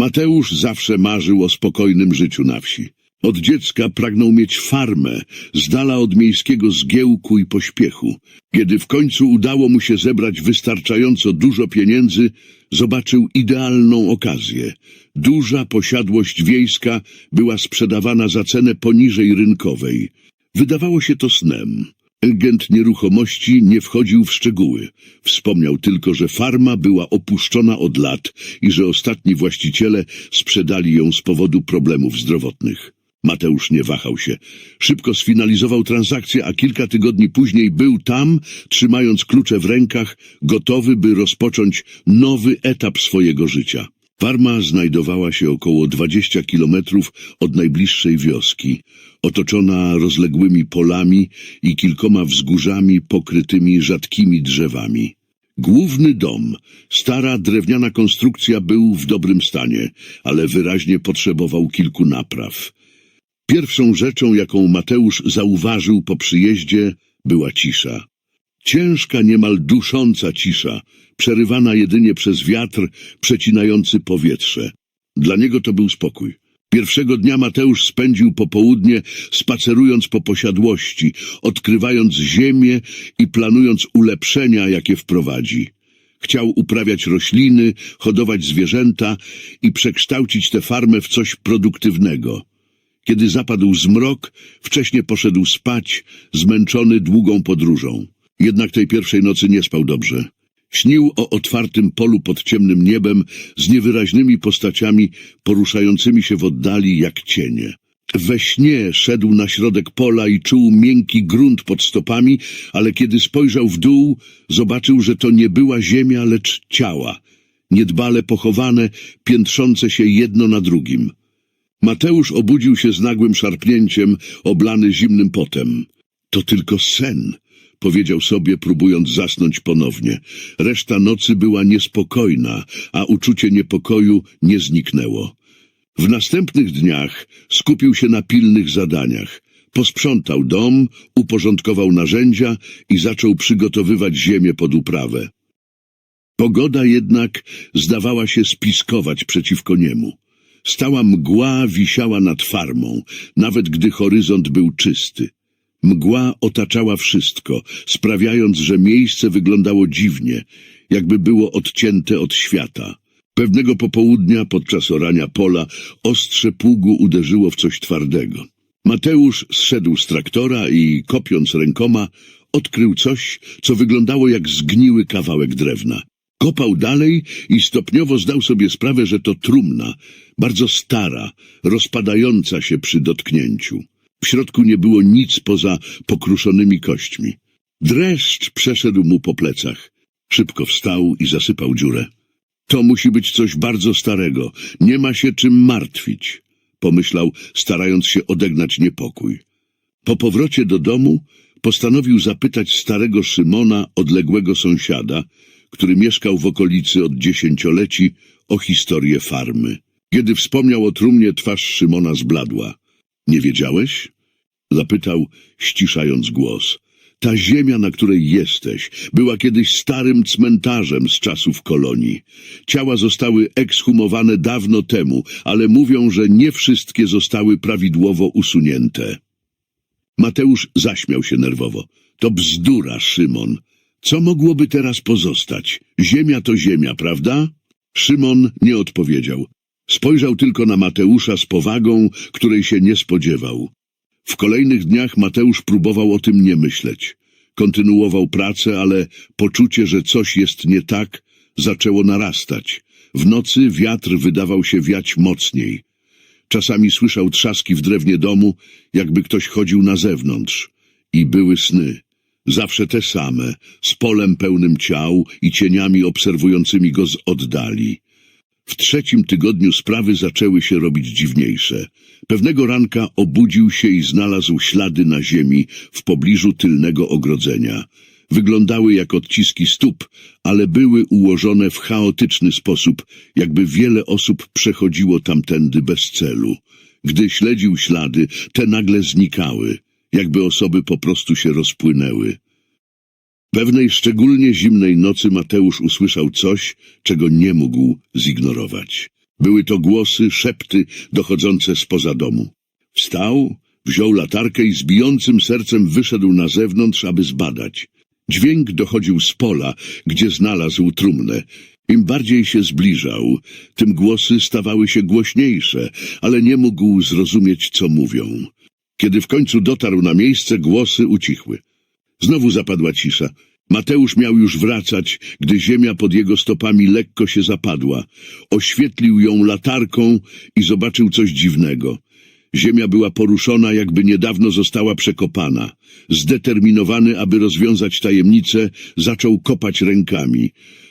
Mateusz zawsze marzył o spokojnym życiu na wsi. Od dziecka pragnął mieć farmę, z dala od miejskiego zgiełku i pośpiechu. Kiedy w końcu udało mu się zebrać wystarczająco dużo pieniędzy, zobaczył idealną okazję. Duża posiadłość wiejska była sprzedawana za cenę poniżej rynkowej. Wydawało się to snem. Agent nieruchomości nie wchodził w szczegóły. Wspomniał tylko, że farma była opuszczona od lat i że ostatni właściciele sprzedali ją z powodu problemów zdrowotnych. Mateusz nie wahał się. Szybko sfinalizował transakcję, a kilka tygodni później był tam, trzymając klucze w rękach, gotowy, by rozpocząć nowy etap swojego życia. Farma znajdowała się około 20 kilometrów od najbliższej wioski, otoczona rozległymi polami i kilkoma wzgórzami pokrytymi rzadkimi drzewami. Główny dom, stara drewniana konstrukcja był w dobrym stanie, ale wyraźnie potrzebował kilku napraw. Pierwszą rzeczą, jaką Mateusz zauważył po przyjeździe, była cisza. Ciężka, niemal dusząca cisza, przerywana jedynie przez wiatr przecinający powietrze. Dla niego to był spokój. Pierwszego dnia Mateusz spędził popołudnie spacerując po posiadłości, odkrywając ziemię i planując ulepszenia, jakie wprowadzi. Chciał uprawiać rośliny, hodować zwierzęta i przekształcić tę farmę w coś produktywnego. Kiedy zapadł zmrok, wcześnie poszedł spać, zmęczony długą podróżą. Jednak tej pierwszej nocy nie spał dobrze. Śnił o otwartym polu pod ciemnym niebem z niewyraźnymi postaciami poruszającymi się w oddali jak cienie. We śnie szedł na środek pola i czuł miękki grunt pod stopami, ale kiedy spojrzał w dół, zobaczył, że to nie była ziemia, lecz ciała, niedbale pochowane, piętrzące się jedno na drugim. Mateusz obudził się z nagłym szarpnięciem, oblany zimnym potem. To tylko sen, powiedział sobie, próbując zasnąć ponownie. Reszta nocy była niespokojna, a uczucie niepokoju nie zniknęło. W następnych dniach skupił się na pilnych zadaniach. Posprzątał dom, uporządkował narzędzia i zaczął przygotowywać ziemię pod uprawę. Pogoda jednak zdawała się spiskować przeciwko niemu. Stała mgła wisiała nad farmą, nawet gdy horyzont był czysty. Mgła otaczała wszystko, sprawiając, że miejsce wyglądało dziwnie, jakby było odcięte od świata. Pewnego popołudnia, podczas orania pola, ostrze pługu uderzyło w coś twardego. Mateusz zszedł z traktora i, kopiąc rękoma, odkrył coś, co wyglądało jak zgniły kawałek drewna. Kopał dalej i stopniowo zdał sobie sprawę, że to trumna, bardzo stara, rozpadająca się przy dotknięciu. W środku nie było nic poza pokruszonymi kośćmi. Dreszcz przeszedł mu po plecach. Szybko wstał i zasypał dziurę. To musi być coś bardzo starego. Nie ma się czym martwić, pomyślał, starając się odegnać niepokój. Po powrocie do domu postanowił zapytać starego Szymona, odległego sąsiada, który mieszkał w okolicy od dziesięcioleci, o historię farmy. Kiedy wspomniał o trumnie, twarz Szymona zbladła. Nie wiedziałeś? Zapytał, ściszając głos. Ta ziemia, na której jesteś, była kiedyś starym cmentarzem z czasów kolonii. Ciała zostały ekshumowane dawno temu, ale mówią, że nie wszystkie zostały prawidłowo usunięte. Mateusz zaśmiał się nerwowo. To bzdura, Szymon. Co mogłoby teraz pozostać? Ziemia to ziemia, prawda? Szymon nie odpowiedział. Spojrzał tylko na Mateusza z powagą, której się nie spodziewał. W kolejnych dniach Mateusz próbował o tym nie myśleć. Kontynuował pracę, ale poczucie, że coś jest nie tak, zaczęło narastać. W nocy wiatr wydawał się wiać mocniej. Czasami słyszał trzaski w drewnie domu, jakby ktoś chodził na zewnątrz. I były sny. Zawsze te same, z polem pełnym ciał i cieniami obserwującymi go z oddali. W trzecim tygodniu sprawy zaczęły się robić dziwniejsze. Pewnego ranka obudził się i znalazł ślady na ziemi w pobliżu tylnego ogrodzenia. Wyglądały jak odciski stóp, ale były ułożone w chaotyczny sposób, jakby wiele osób przechodziło tamtędy bez celu. Gdy śledził ślady, te nagle znikały, jakby osoby po prostu się rozpłynęły. Pewnej szczególnie zimnej nocy Mateusz usłyszał coś, czego nie mógł zignorować. Były to głosy, szepty dochodzące spoza domu. Wstał, wziął latarkę i z bijącym sercem wyszedł na zewnątrz, aby zbadać. Dźwięk dochodził z pola, gdzie znalazł trumnę. Im bardziej się zbliżał, tym głosy stawały się głośniejsze, ale nie mógł zrozumieć, co mówią. Kiedy w końcu dotarł na miejsce, głosy ucichły. Znowu zapadła cisza. Mateusz miał już wracać, gdy ziemia pod jego stopami lekko się zapadła. Oświetlił ją latarką i zobaczył coś dziwnego. Ziemia była poruszona, jakby niedawno została przekopana. Zdeterminowany, aby rozwiązać tajemnicę, zaczął kopać rękami.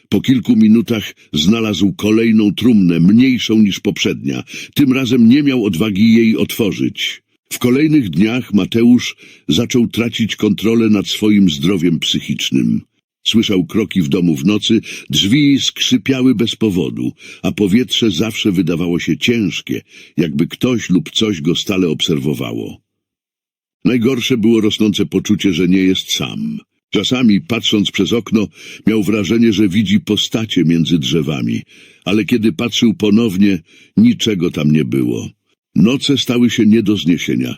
Po kilku minutach znalazł kolejną trumnę, mniejszą niż poprzednia. Tym razem nie miał odwagi jej otworzyć. W kolejnych dniach Mateusz zaczął tracić kontrolę nad swoim zdrowiem psychicznym. Słyszał kroki w domu w nocy, drzwi skrzypiały bez powodu, a powietrze zawsze wydawało się ciężkie, jakby ktoś lub coś go stale obserwowało. Najgorsze było rosnące poczucie, że nie jest sam. Czasami, patrząc przez okno, miał wrażenie, że widzi postacie między drzewami, ale kiedy patrzył ponownie, niczego tam nie było. Noce stały się nie do zniesienia.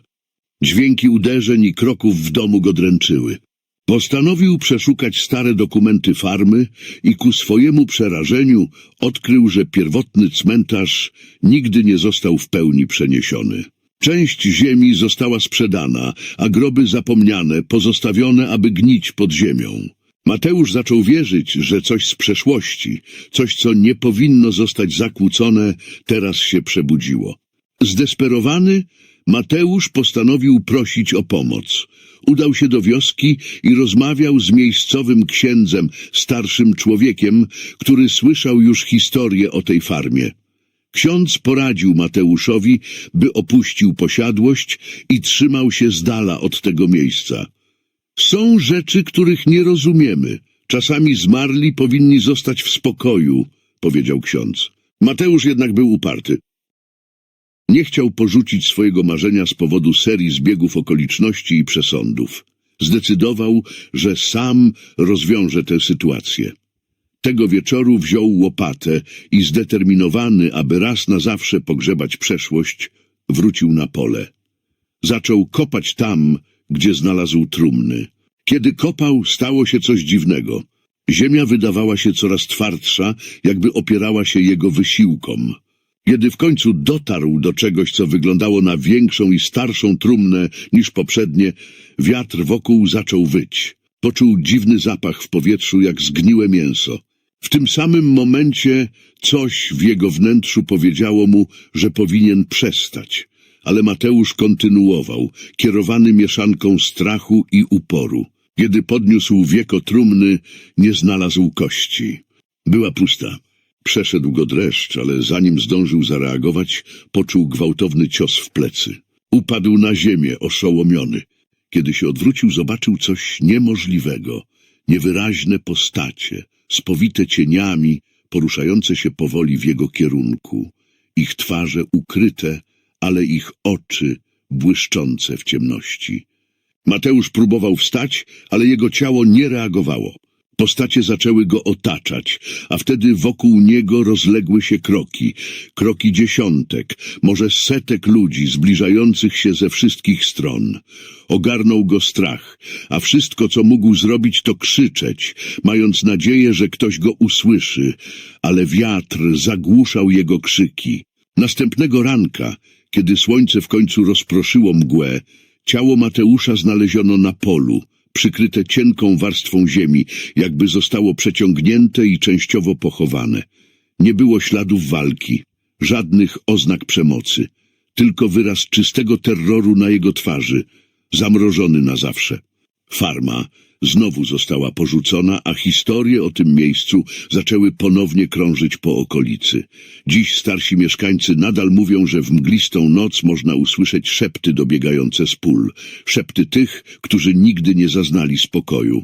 Dźwięki uderzeń i kroków w domu go dręczyły. Postanowił przeszukać stare dokumenty farmy i ku swojemu przerażeniu odkrył, że pierwotny cmentarz nigdy nie został w pełni przeniesiony. Część ziemi została sprzedana, a groby zapomniane, pozostawione, aby gnić pod ziemią. Mateusz zaczął wierzyć, że coś z przeszłości, coś, co nie powinno zostać zakłócone, teraz się przebudziło. Zdesperowany, Mateusz postanowił prosić o pomoc. Udał się do wioski i rozmawiał z miejscowym księdzem, starszym człowiekiem, który słyszał już historię o tej farmie. Ksiądz poradził Mateuszowi, by opuścił posiadłość i trzymał się z dala od tego miejsca. Są rzeczy, których nie rozumiemy. Czasami zmarli powinni zostać w spokoju, powiedział ksiądz. Mateusz jednak był uparty. Nie chciał porzucić swojego marzenia z powodu serii zbiegów okoliczności i przesądów. Zdecydował, że sam rozwiąże tę sytuację. Tego wieczoru wziął łopatę i zdeterminowany, aby raz na zawsze pogrzebać przeszłość, wrócił na pole. Zaczął kopać tam, gdzie znalazł trumny. Kiedy kopał, stało się coś dziwnego. Ziemia wydawała się coraz twardsza, jakby opierała się jego wysiłkom. Kiedy w końcu dotarł do czegoś, co wyglądało na większą i starszą trumnę niż poprzednie, wiatr wokół zaczął wyć. Poczuł dziwny zapach w powietrzu, jak zgniłe mięso. W tym samym momencie coś w jego wnętrzu powiedziało mu, że powinien przestać. Ale Mateusz kontynuował, kierowany mieszanką strachu i uporu. Kiedy podniósł wieko trumny, nie znalazł kości. Była pusta. Przeszedł go dreszcz, ale zanim zdążył zareagować, poczuł gwałtowny cios w plecy. Upadł na ziemię, oszołomiony. Kiedy się odwrócił, zobaczył coś niemożliwego. Niewyraźne postacie, spowite cieniami, poruszające się powoli w jego kierunku. Ich twarze ukryte, ale ich oczy błyszczące w ciemności. Mateusz próbował wstać, ale jego ciało nie reagowało. Postacie zaczęły go otaczać, a wtedy wokół niego rozległy się kroki. Kroki dziesiątek, może setek ludzi zbliżających się ze wszystkich stron. Ogarnął go strach, a wszystko, co mógł zrobić, to krzyczeć, mając nadzieję, że ktoś go usłyszy, ale wiatr zagłuszał jego krzyki. Następnego ranka, kiedy słońce w końcu rozproszyło mgłę, ciało Mateusza znaleziono na polu przykryte cienką warstwą ziemi, jakby zostało przeciągnięte i częściowo pochowane. Nie było śladów walki, żadnych oznak przemocy, tylko wyraz czystego terroru na jego twarzy, zamrożony na zawsze. Farma znowu została porzucona, a historie o tym miejscu zaczęły ponownie krążyć po okolicy. Dziś starsi mieszkańcy nadal mówią, że w mglistą noc można usłyszeć szepty dobiegające z pól, szepty tych, którzy nigdy nie zaznali spokoju.